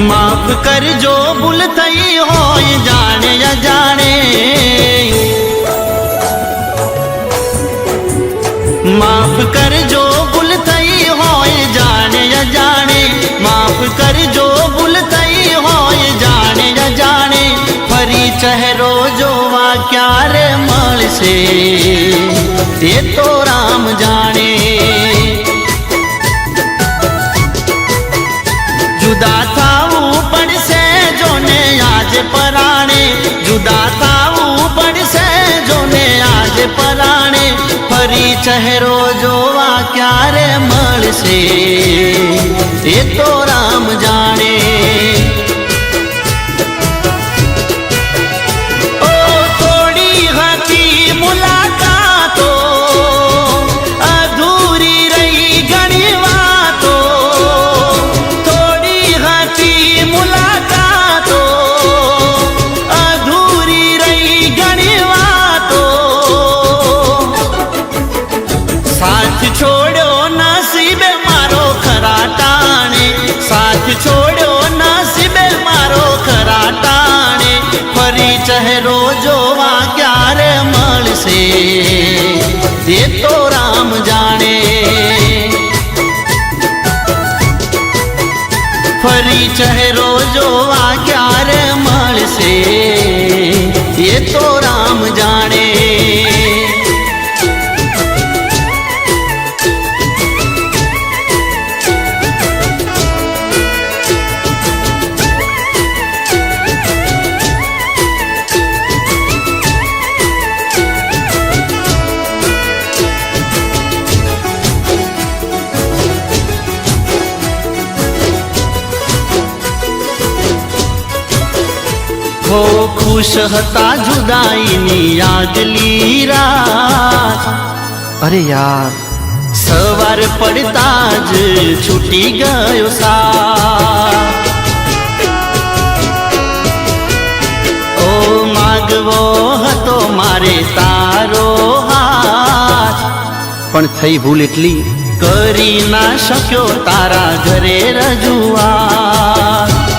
माफ़ कर जो भूल थी हो जाने या जाने। माफ़ कर जो भूल थी हो जाने या जाने। माफ़ कर जो भूल थी हो जाने या जाने। फरी चेहरो जो वा क्या रे मल से, ये तो राम जाने। जुदा પરાણે, જુદા થાવું પડશે જોને આજે પરાણે. ફરી ચહેરો જોવા ક્યારે મળશે? એ તો રામ જાણે ચહેરો જોવા ક્યારે મળશે એ તો રામ જાણે ફરી ચહેરો જોવા ક્યારે મળશે હો ખુશ હતા જુદાઈની યાદલી રાત અરે યાર સવાર પડતા જ છૂટી ગયો સા ઓ માગવો હતો મારે તારો હાથ પણ થઈ ભૂલ એટલી કરી ના શક્યો તારા ઘરે રજૂઆત